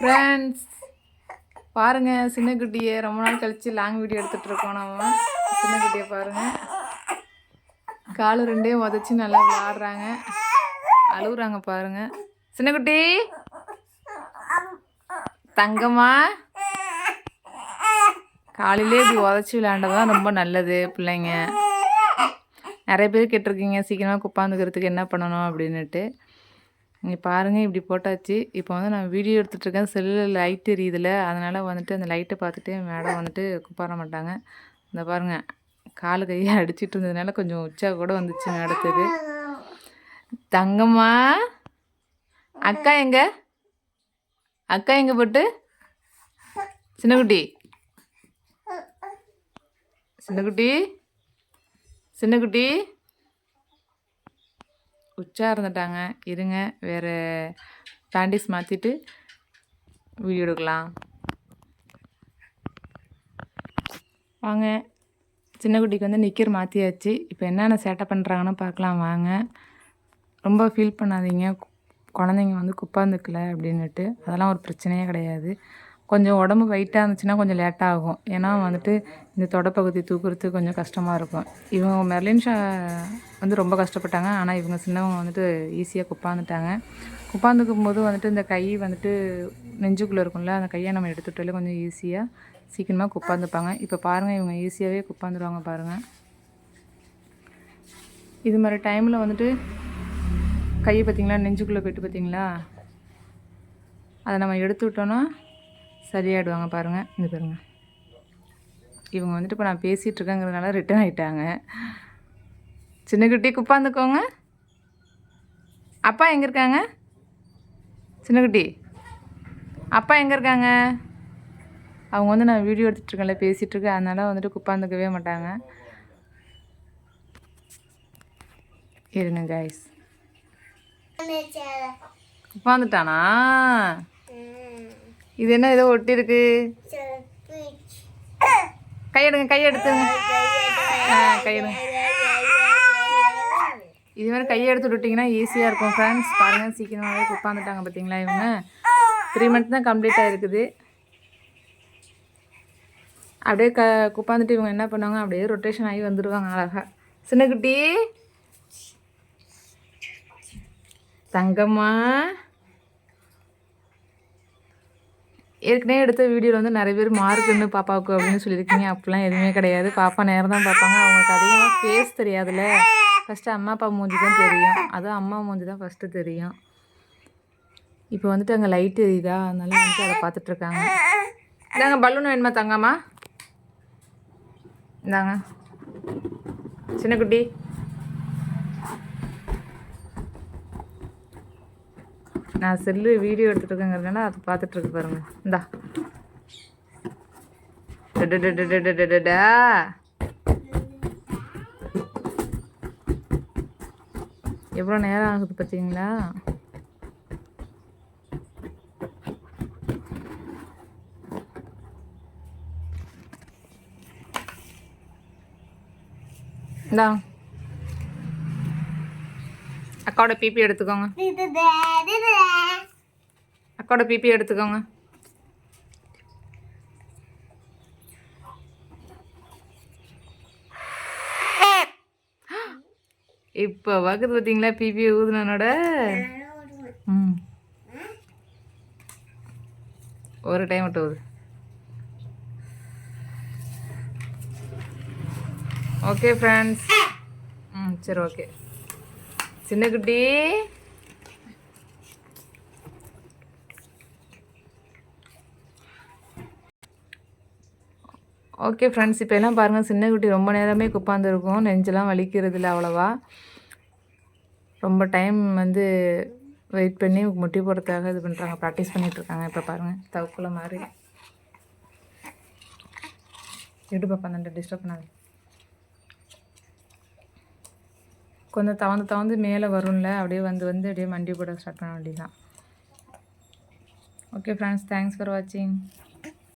Friends பாருங்க சின்ன குட்டியை ரொம்ப நாள் கழிச்சு லாங் வீடியோ எடுத்துகிட்டு இருக்கோம் நம்ம. சின்ன குட்டியை பாருங்க. காலு ரெண்டையும் உதச்சி நல்லா விளாடுறாங்க அழுகுறாங்க பாருங்க. சின்ன குட்டி தங்கம்மா. காலையிலே இப்படி உதச்சி விளையாண்டதான் ரொம்ப நல்லது பிள்ளைங்க. நிறைய பேர் கேட்டிருக்கீங்க சீக்கிரமாக குப்பாந்துக்கிறதுக்கு என்ன பண்ணணும் அப்படின்னுட்டு. இங்கே பாருங்கள் இப்படி போட்டாச்சு. இப்போ வந்து நான் வீடியோ எடுத்துகிட்டு இருக்கேன். செல்லில் லைட் எரியுதுல. அதனால் வந்துட்டு அந்த லைட்டை பார்த்துட்டு மேடம் வந்துட்டு கூப்பாட மாட்டாங்க. இந்த பாருங்கள் காலு கையை அடிச்சிட்டு இருந்ததுனால கொஞ்சம் உச்சா கூட வந்துச்சு மேடத்துக்கு. தங்கம்மா அக்கா எங்க? அக்கா எங்க போட்டு? சின்னக்குட்டி சின்னக்குட்டி சின்னக்குட்டி உச்சா இருந்துட்டாங்க. இருங்க வேறு பேண்டிஸ் மாற்றிட்டு வீடியோ எடுக்கலாம். வாங்க. சின்ன குட்டிக்கு வந்து நிக்கர் மாற்றியாச்சு இப்போ என்னென்ன சேட்டை பண்ணுறாங்கன்னு பார்க்கலாம். வாங்க. ரொம்ப ஃபீல் பண்ணாதீங்க. குழந்தைங்க வந்து குப்பாந்துக்கல அப்படின்னுட்டு. அதெல்லாம் ஒரு பிரச்சனையே கிடையாது. கொஞ்சம் உடம்பு வெயிட்டாக இருந்துச்சுன்னா கொஞ்சம் லேட்டாக ஆகும். ஏன்னா வந்துட்டு இந்த தொடப்பகுதி தூக்குறதுக்கு கொஞ்சம் கஷ்டமாக இருக்கும். இவங்க மெர்லின் ஷா வந்து ரொம்ப கஷ்டப்பட்டாங்க. ஆனால் இவங்க சின்னவங்க வந்துட்டு ஈஸியாக குப்பாந்துட்டாங்க. குப்பாந்துக்கும் போது வந்துட்டு இந்த கை வந்துட்டு நெஞ்சுக்குள்ளே இருக்கும்ல அந்த கையை நம்ம எடுத்துட்டாலே கொஞ்சம் ஈஸியாக சீக்கிரமாக குப்பாந்துப்பாங்க. இப்போ பாருங்கள் இவங்க ஈஸியாகவே குப்பாந்துருவாங்க பாருங்கள் இது மாதிரி டைமில் வந்துட்டு கையை பார்த்தீங்களா நெஞ்சுக்குள்ளே போயிட்டு பார்த்தீங்களா அதை நம்ம எடுத்து விட்டோன்னா சரியாயிடுவாங்க பாருங்கள் இந்த பாருங்க. இவங்க வந்துட்டு இப்போ நான் பேசிகிட்டு இருக்கேங்கிறதுனால ரிட்டர்ன் ஆகிட்டாங்க சின்னக்குட்டி குப்பாந்துக்கோங்க. அப்பா எங்கே இருக்காங்க? சின்னக்குட்டி அப்பா எங்கே இருக்காங்க? அவங்க வந்து நான் வீடியோ எடுத்துகிட்டு இருக்கேன்ல பேசிகிட்டு இருக்கேன் அதனால வந்துட்டு குப்பாந்துக்கவே மாட்டாங்க. இருங்க கைஸ் உட்காந்துட்டானா இது என்ன ஏதோ ஒட்டி இருக்கு கையெடுங்க கையெடுத்துங்க ஆ கையெடுங்க. இது மாதிரி கையை எடுத்து விட்டிங்கன்னா ஈஸியாக இருக்கும் ஃப்ரெண்ட்ஸ் பாருங்கள் சீக்கிரமாகவே உட்காந்துட்டாங்க பார்த்தீங்களா இவங்க? த்ரீ மந்த் தான் கம்ப்ளீட் ஆகிருக்குது அப்படியே க உட்காந்துட்டு இவங்க என்ன பண்ணுவாங்க? அப்படியே ரொட்டேஷன் ஆகி வந்துடுவாங்க அழகாக சின்னக்குட்டி தங்கம்மா. ஏற்கனவே எடுத்த வீடியோவில் வந்து நிறைய பேர் மார்க்குன்னு பாப்பாவுக்கு அப்படின்னு சொல்லியிருக்கீங்க. அப்படிலாம் எதுவுமே கிடையாது. பாப்பா நேரம் தான் பார்ப்பாங்க அவங்களுக்கு அதிகமாக ஃபேஸ் தெரியாதுல்ல. ஃபஸ்ட்டு அம்மா அப்பா மூஞ்சி தான் தெரியும். அதுவும் அம்மா மூஞ்சி தான் ஃபஸ்ட்டு தெரியும். இப்போ வந்துட்டு அங்கே லைட் எரியுதா? அதனால வந்துட்டு அதை பார்த்துட்ருக்காங்க. இந்தாங்க பலூன் வேணுமா தங்கம்மா? இந்தாங்க. சின்ன குட்டி. நான் செல்லு வீடியோ எடுத்துகிட்டு இருக்கேங்கிறதுனால அதை பார்த்துட்ருக்கு பாருங்கள் இந்தா. எவ்வளோ நேரம் ஆகுது பார்த்தீங்களா இந்தா அக்காவோட பிபி எடுத்துக்கோங்க. அக்காவோட பிபி எடுத்துக்கோங்க. இப்போ வகுது பார்த்தீங்களா பிபி ஊதுனோட ம். ஒரு டைம் மட்டும் ஊது. ஓகே ஃப்ரெண்ட்ஸ் ம் சரி ஓகே சின்ன குட்டி ஓகே ஃப்ரெண்ட்ஸ் இப்போ எல்லாம் பாருங்கள் சின்ன குட்டி ரொம்ப நேரமே குப்பாந்துருக்கும். நெஞ்செல்லாம் வலிக்கிறது இல்லை அவ்வளோவா. ரொம்ப டைம் வந்து வெயிட் பண்ணி முட்டி போடுறதுக்காக இது பண்ணுறாங்க ப்ராக்டிஸ் பண்ணிகிட்ருக்காங்க இப்போ பாருங்கள் தவக்குள்ள மாதிரி. எடு பாப்பா டிஸ்டர்ப் பண்ணாது கொஞ்சம் தவந்து தவந்து மேலே வரும்ல அப்படியே வந்து வந்து அப்படியே மண்டி போட ஸ்டார்ட் பண்ண வேண்டியதுதான். ஓகே ஃப்ரெண்ட்ஸ் தேங்க்ஸ் ஃபார் வாட்சிங்